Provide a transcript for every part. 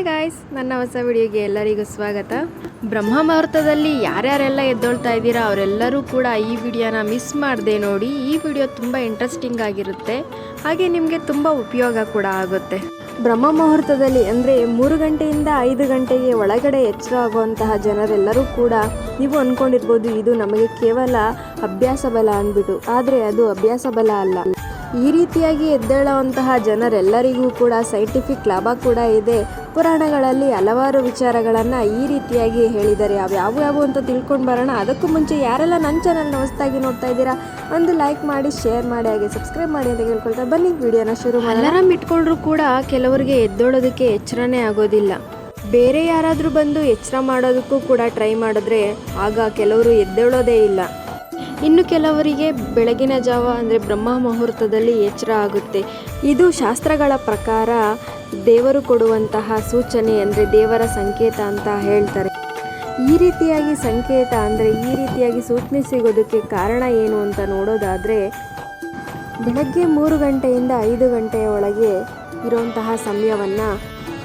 Hi guys ನನ್ನ ಹೊಸ ವಿಡಿಯೋಗೆ ಎಲ್ಲರಿಗೂ ಸ್ವಾಗತ. ಬ್ರಹ್ಮ ಮುಹೂರ್ತದಲ್ಲಿ ಯಾರ್ಯಾರೆಲ್ಲ ಎದ್ದೊಳ್ತಾ ಇದ್ದೀರಾ ಅವರೆಲ್ಲರೂ ಕೂಡ ಈ ವಿಡಿಯೋನ ಮಿಸ್ ಮಾಡದೆ ನೋಡಿ. ಈ ವಿಡಿಯೋ ತುಂಬ ಇಂಟ್ರೆಸ್ಟಿಂಗ್ ಆಗಿರುತ್ತೆ. ಹಾಗೆ ನಿಮಗೆ ತುಂಬ ಉಪಯೋಗ ಕೂಡ ಆಗುತ್ತೆ. ಬ್ರಹ್ಮ ಮುಹೂರ್ತದಲ್ಲಿ ಅಂದರೆ ಮೂರು ಗಂಟೆಯಿಂದ ಐದು ಗಂಟೆಗೆ ಒಳಗಡೆ ಎಚ್ಚರ ಆಗುವಂತಹ ಜನರೆಲ್ಲರೂ ಕೂಡ ನೀವು ಅಂದ್ಕೊಂಡಿರ್ಬೋದು ಇದು ನಮಗೆ ಕೇವಲ ಅಭ್ಯಾಸ ಬಲ ಅಂದ್ಬಿಟ್ಟು. ಆದರೆ ಅದು ಅಭ್ಯಾಸ ಬಲ ಅಲ್ಲ. ಈ ರೀತಿಯಾಗಿ ಎದ್ದೇಳುವಂತಹ ಜನರೆಲ್ಲರಿಗೂ ಕೂಡ ಸೈಂಟಿಫಿಕ್ ಲಾಭ ಕೂಡ ಇದೆ. ಪುರಾಣಗಳಲ್ಲಿ ಹಲವಾರು ವಿಚಾರಗಳನ್ನು ಈ ರೀತಿಯಾಗಿ ಹೇಳಿದ್ದಾರೆ ಅವು ಯಾವ ಯಾವ ಅಂತ ತಿಳ್ಕೊಂಡು ಬರೋಣ. ಅದಕ್ಕೂ ಮುಂಚೆ ಯಾರೆಲ್ಲ ನನ್ನ ಚಾನಲ್ನ ಹೊಸದಾಗಿ ನೋಡ್ತಾ ಇದ್ದೀರಾ, ಒಂದು ಲೈಕ್ ಮಾಡಿ ಶೇರ್ ಮಾಡಿ, ಹಾಗೆ ಸಬ್ಸ್ಕ್ರೈಬ್ ಮಾಡಿ ಅಂತ ಕೇಳ್ಕೊಳ್ತಾ ಬನ್ನಿ. ವಿಡಿಯೋನ ಶುರು ಮಾಡಿ ಅಲಾರಾಮ್ ಇಟ್ಕೊಂಡ್ರೂ ಕೂಡ ಕೆಲವರಿಗೆ ಎದ್ದೋಳೋದಕ್ಕೆ ಎಚ್ಚರನೇ ಆಗೋದಿಲ್ಲ. ಬೇರೆ ಯಾರಾದರೂ ಬಂದು ಎಚ್ಚರ ಮಾಡೋದಕ್ಕೂ ಕೂಡ ಟ್ರೈ ಮಾಡಿದ್ರೆ ಆಗ ಕೆಲವರು ಎದ್ದೇಳೋದೇ ಇಲ್ಲ. ಇನ್ನು ಕೆಲವರಿಗೆ ಬೆಳಗಿನ ಜಾವ ಅಂದರೆ ಬ್ರಹ್ಮ ಮುಹೂರ್ತದಲ್ಲಿ ಎಚ್ಚರ ಆಗುತ್ತೆ. ಇದು ಶಾಸ್ತ್ರಗಳ ಪ್ರಕಾರ ದೇವರು ಕೊಡುವಂತಹ ಸೂಚನೆ ಅಂದರೆ ದೇವರ ಸಂಕೇತ ಅಂತ ಹೇಳ್ತಾರೆ. ಈ ರೀತಿಯಾಗಿ ಸಂಕೇತ ಅಂದರೆ ಈ ರೀತಿಯಾಗಿ ಸೂಚನೆ ಸಿಗೋದಕ್ಕೆ ಕಾರಣ ಏನು ಅಂತ ನೋಡೋದಾದರೆ, ಬೆಳಗ್ಗೆ ಮೂರು ಗಂಟೆಯಿಂದ ಐದು ಗಂಟೆಯ ಒಳಗೆ ಇರುವಂತಹ ಸಮಯವನ್ನು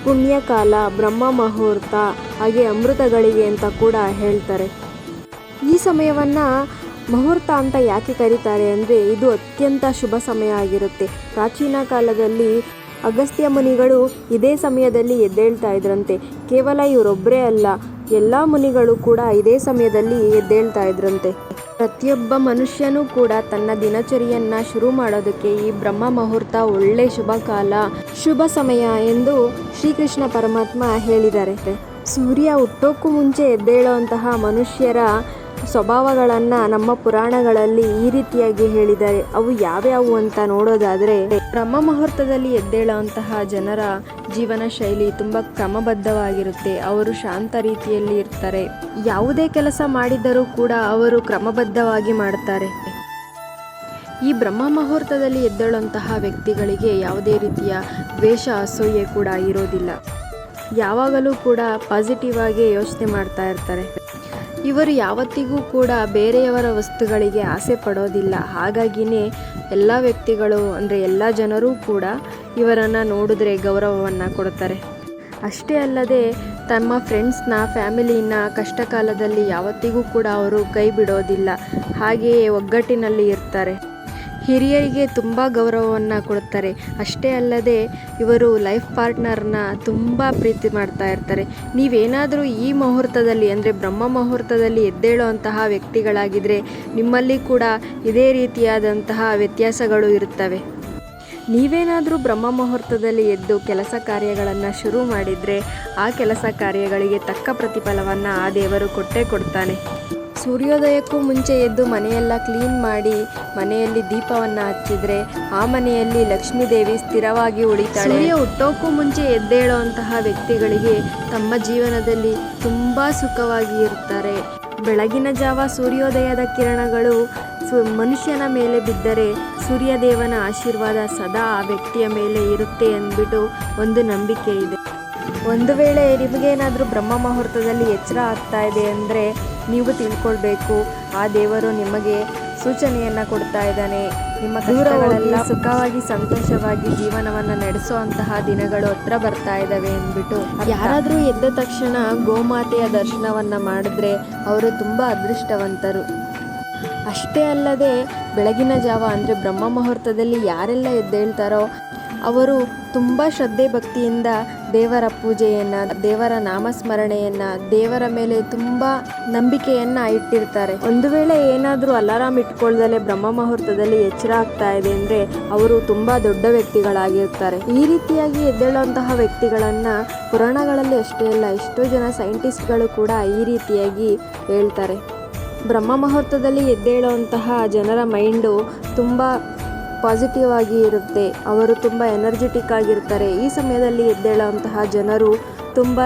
ಪುಣ್ಯಕಾಲ, ಬ್ರಹ್ಮ ಮುಹೂರ್ತ ಹಾಗೆ ಅಮೃತಗಳಿಗೆ ಅಂತ ಕೂಡ ಹೇಳ್ತಾರೆ. ಈ ಸಮಯವನ್ನು ಮುಹೂರ್ತ ಅಂತ ಯಾಕೆ ಕರೀತಾರೆ ಅಂದರೆ ಇದು ಅತ್ಯಂತ ಶುಭ ಸಮಯ ಆಗಿರುತ್ತೆ. ಪ್ರಾಚೀನ ಕಾಲದಲ್ಲಿ ಅಗಸ್ತ್ಯ ಮುನಿಗಳು ಇದೇ ಸಮಯದಲ್ಲಿ ಎದ್ದೇಳ್ತಾ ಇದ್ರಂತೆ. ಕೇವಲ ಇವರೊಬ್ಬರೇ ಅಲ್ಲ, ಎಲ್ಲ ಮುನಿಗಳು ಕೂಡ ಇದೇ ಸಮಯದಲ್ಲಿ ಎದ್ದೇಳ್ತಾ ಇದ್ರಂತೆ. ಪ್ರತಿಯೊಬ್ಬ ಮನುಷ್ಯನೂ ಕೂಡ ತನ್ನ ದಿನಚರಿಯನ್ನ ಶುರು ಮಾಡೋದಕ್ಕೆ ಈ ಬ್ರಹ್ಮ ಮುಹೂರ್ತ ಒಳ್ಳೆ ಶುಭ ಕಾಲ, ಶುಭ ಸಮಯ ಎಂದು ಶ್ರೀಕೃಷ್ಣ ಪರಮಾತ್ಮ ಹೇಳಿದ್ದಾರೆ. ಸೂರ್ಯ ಹುಟ್ಟೋಕ್ಕೂ ಮುಂಚೆ ಎದ್ದೇಳುವಂತಹ ಮನುಷ್ಯರ ಸ್ವಭಾವಗಳನ್ನು ನಮ್ಮ ಪುರಾಣಗಳಲ್ಲಿ ಈ ರೀತಿಯಾಗಿ ಹೇಳಿದ್ದಾರೆ. ಅವು ಯಾವ್ಯಾವು ಅಂತ ನೋಡೋದಾದರೆ, ಬ್ರಹ್ಮ ಮುಹೂರ್ತದಲ್ಲಿ ಎದ್ದೇಳುವಂತಹ ಜನರ ಜೀವನ ಶೈಲಿ ತುಂಬ ಕ್ರಮಬದ್ಧವಾಗಿರುತ್ತೆ. ಅವರು ಶಾಂತ ರೀತಿಯಲ್ಲಿ ಇರ್ತಾರೆ. ಯಾವುದೇ ಕೆಲಸ ಮಾಡಿದರೂ ಕೂಡ ಅವರು ಕ್ರಮಬದ್ಧವಾಗಿ ಮಾಡ್ತಾರೆ. ಈ ಬ್ರಹ್ಮ ಮುಹೂರ್ತದಲ್ಲಿ ಎದ್ದೇಳುವಂತಹ ವ್ಯಕ್ತಿಗಳಿಗೆ ಯಾವುದೇ ರೀತಿಯ ದ್ವೇಷ, ಅಸೂಯೆ ಕೂಡ ಇರೋದಿಲ್ಲ. ಯಾವಾಗಲೂ ಕೂಡ ಪಾಸಿಟಿವ್ ಆಗಿ ಯೋಚನೆ ಮಾಡ್ತಾ ಇರ್ತಾರೆ. ಇವರು ಯಾವತ್ತಿಗೂ ಕೂಡ ಬೇರೆಯವರ ವಸ್ತುಗಳಿಗೆ ಆಸೆ ಪಡೋದಿಲ್ಲ. ಹಾಗಾಗಿನೇ ಎಲ್ಲ ವ್ಯಕ್ತಿಗಳು, ಅಂದರೆ ಎಲ್ಲ ಜನರೂ ಕೂಡ ಇವರನ್ನು ನೋಡಿದ್ರೆ ಗೌರವವನ್ನು ಕೊಡ್ತಾರೆ ಅಷ್ಟೇ ಅಲ್ಲದೆ ತಮ್ಮ ಫ್ರೆಂಡ್ಸ್ನ ಫ್ಯಾಮಿಲಿನ ಕಷ್ಟ ಕಾಲದಲ್ಲಿ ಯಾವತ್ತಿಗೂ ಕೂಡ ಅವರು ಕೈ ಬಿಡೋದಿಲ್ಲ. ಹಾಗೆಯೇ ಒಗ್ಗಟ್ಟಿನಲ್ಲಿ ಇರ್ತಾರೆ. ಹಿರಿಯರಿಗೆ ತುಂಬ ಗೌರವವನ್ನು ಕೊಡ್ತಾರೆ ಅಷ್ಟೇ ಅಲ್ಲದೆ ಇವರು ಲೈಫ್ ಪಾರ್ಟ್ನರ್ನ ತುಂಬ ಪ್ರೀತಿ ಮಾಡ್ತಾ ಇರ್ತಾರೆ. ನೀವೇನಾದರೂ ಈ ಮುಹೂರ್ತದಲ್ಲಿ ಅಂದರೆ ಬ್ರಹ್ಮ ಮುಹೂರ್ತದಲ್ಲಿ ಎದ್ದೇಳುವಂತಹ ವ್ಯಕ್ತಿಗಳಾಗಿದ್ದರೆ ನಿಮ್ಮಲ್ಲಿ ಕೂಡ ಇದೇ ರೀತಿಯಾದಂತಹ ವ್ಯತ್ಯಾಸಗಳು ಇರುತ್ತವೆ. ನೀವೇನಾದರೂ ಬ್ರಹ್ಮ ಮುಹೂರ್ತದಲ್ಲಿ ಎದ್ದು ಕೆಲಸ ಕಾರ್ಯಗಳನ್ನು ಶುರು ಮಾಡಿದರೆ ಆ ಕೆಲಸ ಕಾರ್ಯಗಳಿಗೆ ತಕ್ಕ ಪ್ರತಿಫಲವನ್ನು ಆ ದೇವರು ಕೊಟ್ಟೇ ಕೊಡ್ತಾನೆ. ಸೂರ್ಯೋದಯಕ್ಕೂ ಮುಂಚೆ ಎದ್ದು ಮನೆಯೆಲ್ಲ ಕ್ಲೀನ್ ಮಾಡಿ ಮನೆಯಲ್ಲಿ ದೀಪವನ್ನು ಹಚ್ಚಿದ್ರೆ ಆ ಮನೆಯಲ್ಲಿ ಲಕ್ಷ್ಮೀ ದೇವಿ ಸ್ಥಿರವಾಗಿ ಉಳಿತಾಳೆ. ಸೂರ್ಯ ಹುಟ್ಟೋಕ್ಕೂ ಮುಂಚೆ ಎದ್ದೇಳುವಂತಹ ವ್ಯಕ್ತಿಗಳಿಗೆ ತಮ್ಮ ಜೀವನದಲ್ಲಿ ತುಂಬ ಸುಖವಾಗಿ ಇರ್ತಾರೆ ಬೆಳಗಿನ ಜಾವ ಸೂರ್ಯೋದಯದ ಕಿರಣಗಳು ಮನುಷ್ಯನ ಮೇಲೆ ಬಿದ್ದರೆ ಸೂರ್ಯದೇವನ ಆಶೀರ್ವಾದ ಸದಾ ಆ ವ್ಯಕ್ತಿಯ ಮೇಲೆ ಇರುತ್ತೆ ಅಂದ್ಬಿಟ್ಟು ಒಂದು ನಂಬಿಕೆ ಇದೆ. ಒಂದು ವೇಳೆ ನಿಮಗೇನಾದರೂ ಬ್ರಹ್ಮ ಮುಹೂರ್ತದಲ್ಲಿ ಎಚ್ಚರ ಆಗ್ತಾ ಇದೆ ಅಂದರೆ ನೀವು ತಿಳ್ಕೊಳ್ಬೇಕು. ಆ ದೇವರು ನಿಮಗೆ ಸೂಚನೆಯನ್ನು ಕೊಡ್ತಾ ಇದ್ದಾನೆ. ನಿಮ್ಮ ದೂರಗಳೆಲ್ಲ ಸುಖವಾಗಿ ಸಂತೋಷವಾಗಿ ಜೀವನವನ್ನು ನಡೆಸುವಂತಹ ದಿನಗಳು ಹತ್ರ ಬರ್ತಾ ಇದ್ದಾವೆ ಅಂದ್ಬಿಟ್ಟು ಯಾರಾದರೂ ಎದ್ದ ತಕ್ಷಣ ಗೋಮಾತೆಯ ದರ್ಶನವನ್ನು ಮಾಡಿದ್ರೆ ಅವರು ತುಂಬ ಅದೃಷ್ಟವಂತರು. ಅಷ್ಟೇ ಅಲ್ಲದೆ ಬೆಳಗಿನ ಜಾವ ಅಂದರೆ ಬ್ರಹ್ಮ ಮುಹೂರ್ತದಲ್ಲಿ ಯಾರೆಲ್ಲ ಎದ್ದೇಳ್ತಾರೋ ಅವರು ತುಂಬ ಶ್ರದ್ಧೆ ಭಕ್ತಿಯಿಂದ ದೇವರ ಪೂಜೆಯನ್ನು, ದೇವರ ನಾಮಸ್ಮರಣೆಯನ್ನು, ದೇವರ ಮೇಲೆ ತುಂಬ ನಂಬಿಕೆಯನ್ನು ಇಟ್ಟಿರ್ತಾರೆ. ಒಂದು ವೇಳೆ ಏನಾದರೂ ಅಲಾರಾಮ್ ಇಟ್ಕೊಳ್ದಲೆ ಬ್ರಹ್ಮ ಮುಹೂರ್ತದಲ್ಲಿ ಎಚ್ಚರ ಆಗ್ತಾ ಇದೆ ಅಂದರೆ ಅವರು ತುಂಬ ದೊಡ್ಡ ವ್ಯಕ್ತಿಗಳಾಗಿರ್ತಾರೆ. ಈ ರೀತಿಯಾಗಿ ಎದ್ದೇಳುವಂತಹ ವ್ಯಕ್ತಿಗಳನ್ನು ಪುರಾಣಗಳಲ್ಲಿ ಅಷ್ಟೇ ಅಲ್ಲ, ಎಷ್ಟೋ ಜನ ಸೈಂಟಿಸ್ಟ್ಗಳು ಕೂಡ ಈ ರೀತಿಯಾಗಿ ಹೇಳ್ತಾರೆ. ಬ್ರಹ್ಮ ಮುಹೂರ್ತದಲ್ಲಿ ಎದ್ದೇಳುವಂತಹ ಜನರ ಮೈಂಡು ತುಂಬ ಪಾಸಿಟಿವ್ ಆಗಿ ಇರುತ್ತೆ. ಅವರು ತುಂಬ ಎನರ್ಜೆಟಿಕ್ ಆಗಿರ್ತಾರೆ. ಈ ಸಮಯದಲ್ಲಿ ಎದ್ದೇಳುವಂತಹ ಜನರು ತುಂಬ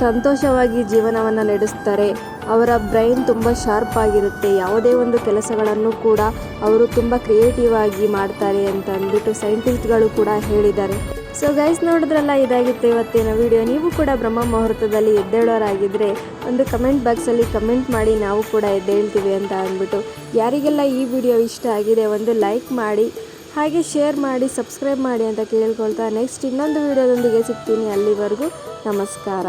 ಸಂತೋಷವಾಗಿ ಜೀವನವನ್ನು ನಡೆಸ್ತಾರೆ. ಅವರ ಬ್ರೈನ್ ತುಂಬ ಶಾರ್ಪ್ ಆಗಿರುತ್ತೆ. ಯಾವುದೇ ಒಂದು ಕೆಲಸಗಳನ್ನು ಕೂಡ ಅವರು ತುಂಬ ಕ್ರಿಯೇಟಿವ್ ಆಗಿ ಮಾಡ್ತಾರೆ ಅಂತ ಅಂದ್ಬಿಟ್ಟು ಸೈಂಟಿಸ್ಟ್ಗಳು ಕೂಡ ಹೇಳಿದ್ದಾರೆ. ಸೊ ಗೈಸ್ ನೋಡಿದ್ರಲ್ಲ, ಇದಾಗಿತ್ತು ಇವತ್ತಿನ ವಿಡಿಯೋ ನೀವು ಕೂಡ ಬ್ರಹ್ಮ ಮುಹೂರ್ತದಲ್ಲಿ ಎದ್ದೇಳೋರಾಗಿದ್ದರೆ ಒಂದು ಕಮೆಂಟ್ ಬಾಕ್ಸಲ್ಲಿ ಕಮೆಂಟ್ ಮಾಡಿ ನಾವು ಕೂಡ ಎದ್ದೇಳ್ತೀವಿ ಅಂತ ಅಂದ್ಬಿಟ್ಟು. ಯಾರಿಗೆಲ್ಲ ಈ ವಿಡಿಯೋ ಇಷ್ಟ ಆಗಿದೆ, ಒಂದು ಲೈಕ್ ಮಾಡಿ ಹಾಗೆ ಶೇರ್ ಮಾಡಿ ಸಬ್ಸ್ಕ್ರೈಬ್ ಮಾಡಿ ಅಂತ ಕೇಳ್ಕೊಳ್ತಾ ನೆಕ್ಸ್ಟ್ ಇನ್ನೊಂದು ವಿಡಿಯೋದೊಂದಿಗೆ ಸಿಗ್ತೀನಿ ಅಲ್ಲಿವರೆಗೂ. ನಮಸ್ಕಾರ.